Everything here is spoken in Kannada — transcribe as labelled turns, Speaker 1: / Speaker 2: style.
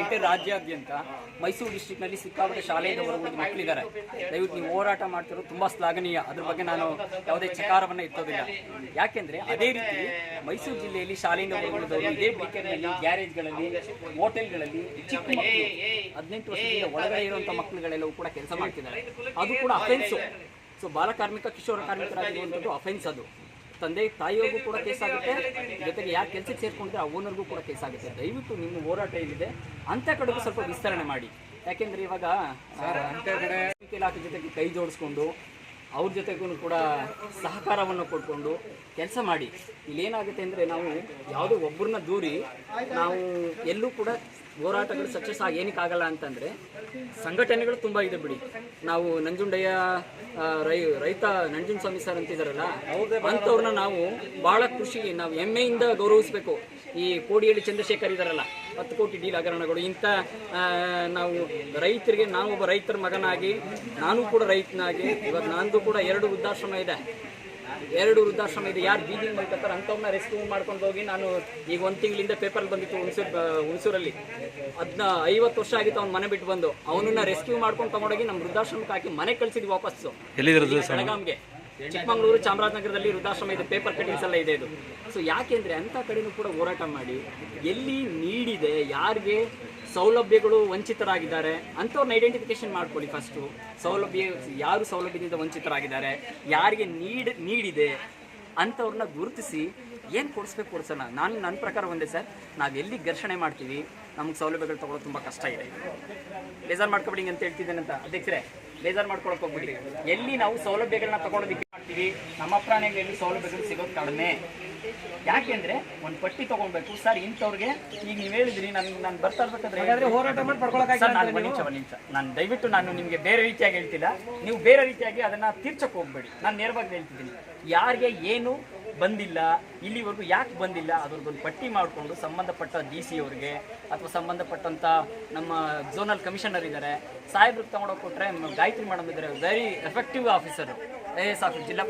Speaker 1: ಎಂಟೇ ರಾಜ್ಯಾದ್ಯಂತ ಮೈಸೂರು ಡಿಸ್ಟಿಕ್ನಲ್ಲಿ ಸಿಕ್ಕಾಪಟ್ಟೆ ಶಾಲೆಯಿಂದ ಮಕ್ಕಳಿದ್ದಾರೆ. ದಯವಿಟ್ಟು ನೀವು ಹೋರಾಟ ಮಾಡ್ತಿರೋ ತುಂಬಾ ಶ್ಲಾಘನೀಯ. ಅದ್ರ ಬಗ್ಗೆ ನಾನು ಯಾವುದೇ ಚಕಾರವನ್ನ ಎತ್ತೋದಿಲ್ಲ. ಯಾಕೆಂದ್ರೆ ಅದೇ ರೀತಿ ಮೈಸೂರು ಜಿಲ್ಲೆಯಲ್ಲಿ ಶಾಲೆಯಿಂದ ಹೊರಗುಳಿದವರು ಇದೇ ಬೇಕರಿನಲ್ಲಿ ಗ್ಯಾರೇಜ್ಗಳಲ್ಲಿ ಹೋಟೆಲ್ಗಳಲ್ಲಿ ಚಿಕ್ಕ ಮಕ್ಕಳು ಹದಿನೆಂಟು ವರ್ಷದಿಂದ ಒಳಗಡೆ ಇರುವಂಥ ಮಕ್ಕಳುಗಳೆಲ್ಲವೂ ಕೂಡ ಕೆಲಸ ಮಾಡ್ತಿದ್ದಾರೆ. ಅದು ಕೂಡ ಅಫೆನ್ಸು ಸೊ ಬಾಲಕಾರ್ಮಿಕ ಕಿಶೋರ ಕಾರ್ಮಿಕರಾಗಿರುವಂಥದ್ದು ಅಫೆನ್ಸ್ ಅದು. ತಂದೆ ತಾಯಿಯವ್ರಿಗೂ ಕೂಡ ಕೇಸ್ ಆಗುತ್ತೆ. ಜೊತೆಗೆ ಯಾಕೆ ಕೆಲಸಕ್ಕೆ ಸೇರ್ಕೊಂಡ್ರೆ ಆ ಓನರ್ಗೂ ಕೂಡ ಕೇಸಾಗುತ್ತೆ ದಯವಿಟ್ಟು ನಿಮ್ಮ ಹೋರಾಟ ಏನಿದೆ ಅಂಥ ಕಡೆಗೂ ಸ್ವಲ್ಪ ವಿಸ್ತರಣೆ ಮಾಡಿ. ಯಾಕೆಂದ್ರೆ ಇವಾಗ ಇಲಾಖೆ ಜೊತೆಗೆ ಕೈ ಜೋಡಿಸ್ಕೊಂಡು ಅವ್ರ ಜೊತೆಗೂ ಕೂಡ ಸಹಕಾರವನ್ನು ಕೊಟ್ಕೊಂಡು ಕೆಲಸ ಮಾಡಿ. ಇಲ್ಲೇನಾಗುತ್ತೆ ಅಂದರೆ ನಾವು ಯಾವುದೋ ಒಬ್ಬರನ್ನ ದೂರಿ ನಾವು ಎಲ್ಲೂ ಕೂಡ ಹೋರಾಟಗಳು ಸಕ್ಸಸ್ ಆಗಿ ಏನಕ್ಕಾಗಲ್ಲ ಅಂತಂದರೆ ಸಂಘಟನೆಗಳು ತುಂಬ ಇದೆ ಬಿಡಿ. ನಾವು ನಂಜುಂಡಯ್ಯ ರೈ, ರೈತ ನಂಜುಂಡ ಸ್ವಾಮಿ ಸರ್ ಅಂತಿದ್ದಾರಲ್ಲ ಅಂಥವ್ರನ್ನ ನಾವು ಭಾಳ ಖುಷಿ, ನಾವು ಹೆಮ್ಮೆಯಿಂದ ಗೌರವಿಸಬೇಕು. ಈ ಕೋಡಿಯಲ್ಲಿ ಚಂದ್ರಶೇಖರ್ ಇದ್ದಾರಲ್ಲ ಹತ್ತು ಕೋಟಿ ಡೀಲ್ ಹಗರಣಗಳು, ಇಂಥ ನಾವು ರೈತರಿಗೆ ನಾನು ಒಬ್ಬ ರೈತರ ಮಗನಾಗಿ, ನಾನು ಕೂಡ ರೈತನಾಗಿ, ಇವಾಗ ನಂದು ಕೂಡ ಎರಡು ವೃದ್ಧಾಶ್ರಮ ಇದೆ. ಎರಡು ವೃದ್ಧಾಶ್ರಮ ಇದೆ. ಯಾರು ಬೀದಿ ಮಲ್ಕತ್ತಾರೆ ಅಂಥವ್ರನ್ನ ರೆಸ್ಕ್ಯೂ ಮಾಡ್ಕೊಂಡು ಹೋಗಿ ನಾನು ಈಗ ಒಂದು ತಿಂಗಳಿಂದ ಪೇಪರ್ ಬಂದಿತ್ತು ಹುಣಸೂರು ಹುಣಸೂರಲ್ಲಿ. ಅದನ್ನ ಐವತ್ತು ವರ್ಷ ಆಗಿತ್ತು ಅವ್ನು ಮನೆ ಬಿಟ್ಟು ಬಂದು. ಅವನನ್ನ ರೆಸ್ಕ್ಯೂ ಮಾಡ್ಕೊಂಡು ತಗೊಂಡೋಗಿ ನಮ್ಮ ವೃದ್ಧಾಶ್ರಮಕ್ಕೆ ಹಾಕಿ ಮನೆ ಕಳ್ಸಿದ್ವಿ ವಾಪಸ್ಸು. ಬೆಳಗಾಮ್ಗೆ ಚಿಕ್ಕಮಗಳೂರು ಚಾಮರಾಜನಗರದಲ್ಲಿ ವೃದ್ಧಾಶ್ರಮ ಇದೆ ಪೇಪರ್ ಕಟಿಂಗ್ಸ್ ಎಲ್ಲ ಇದೆ ಇದು. ಸೊ ಯಾಕೆಂದ್ರೆ ಅಂತ ಕಡೆನೂ ಕೂಡ ಹೋರಾಟ ಮಾಡಿ, ಎಲ್ಲಿ ನೀಡಿದೆ, ಯಾರಿಗೆ ಸೌಲಭ್ಯಗಳು ವಂಚಿತರಾಗಿದ್ದಾರೆ ಅಂಥವ್ರನ್ನ ಐಡೆಂಟಿಫಿಕೇಶನ್ ಮಾಡ್ಕೊಳ್ಳಿ ಫಸ್ಟು ಸೌಲಭ್ಯ, ಯಾರು ಸೌಲಭ್ಯದಿಂದ ವಂಚಿತರಾಗಿದ್ದಾರೆ, ಯಾರಿಗೆ ನೀಡ್, ನೀಡಿದೆ ಅಂಥವ್ರನ್ನ ಗುರುತಿಸಿ ಏನು ಕೊಡಿಸ್ಬೇಕು ಕೊಡ್ಸೋಣ ನಾನು ನನ್ನ ಪ್ರಕಾರ ಒಂದೇ ಸರ್, ನಾವು ಎಲ್ಲಿ ಘರ್ಷಣೆ ಮಾಡ್ತೀವಿ, ನಮಗೆ ಸೌಲಭ್ಯಗಳು ತಗೊಳ್ಳೋದು ತುಂಬ ಕಷ್ಟ ಇದೆ. ಬೇಜಾರು ಮಾಡ್ಕೊಬಿಡಿ ಅಂತ ಹೇಳ್ತಿದ್ದೇನಂತ ಅಧ್ಯಕ್ಷರೇ, ಬೇಜಾರು ಮಾಡ್ಕೊಳಕ್ಕೆ ಹೋಗ್ಬಿಡಿ. ಎಲ್ಲಿ ನಾವು ಸೌಲಭ್ಯಗಳನ್ನ ತಗೊಂಡೋದಕ್ಕೆ ಮಾಡ್ತೀವಿ. ನಮ್ಮ ಪ್ರಾಣಿಗಳಲ್ಲಿ ಸೌಲಭ್ಯಗಳು ಸಿಗೋದು ಕಡಿಮೆ ಯಾಕೆಂದ್ರೆ ಒಂದು ಪಟ್ಟಿ ತಗೊಳ್ಬೇಕು ಸರ್ ಇಂಥವ್ರಿಗೆ ಈಗ ನೀವು ಹೇಳಿದ್ರಿ ನಾನು ನಾನು ಬರ್ತಾ ಇರ್ಬೇಕಾದ್ರೆ
Speaker 2: ಹೋರಾಟ ಮಾಡಿ
Speaker 1: ನಾನು ಒಂದು ನಿಮಿಷ ಒಂದು ನಿಮಿಷ. ನಾನು ದಯವಿಟ್ಟು ನಾನು ನಿಮಗೆ ಬೇರೆ ರೀತಿಯಾಗಿ ಹೇಳ್ತಿಲ್ಲ. ನೀವು ಬೇರೆ ರೀತಿಯಾಗಿ ಅದನ್ನ ತೀರ್ಚಕ್ಕೆ ಹೋಗ್ಬೇಡಿ. ನಾನು ನೇರವಾಗಿ ಹೇಳ್ತಿದ್ದೀನಿ. ಯಾರಿಗೆ ಏನು ಬಂದಿಲ್ಲ, ಇಲ್ಲಿವರೆಗೂ ಯಾಕೆ ಬಂದಿಲ್ಲ ಅದ್ರದ್ದೊಂದು ಪಟ್ಟಿ ಮಾಡಿಕೊಂಡು ಸಂಬಂಧಪಟ್ಟ ಡಿ ಸಿ ಅವ್ರಿಗೆ ಅಥವಾ ಸಂಬಂಧಪಟ್ಟಂತ ನಮ್ಮ ಝೋನಲ್ ಕಮಿಷನರ್ ಇದ್ದಾರೆ. ಸಾಹೇಬ್ರಿಗೆ ತಗೊಂಡೋಗಿ ಕೊಟ್ಟರೆ ಗಾಯತ್ರಿ ಮೇಡಮ್ ಇದ್ದಾರೆ very effective officer A, S, office, ಜಿಲ್ಲಾ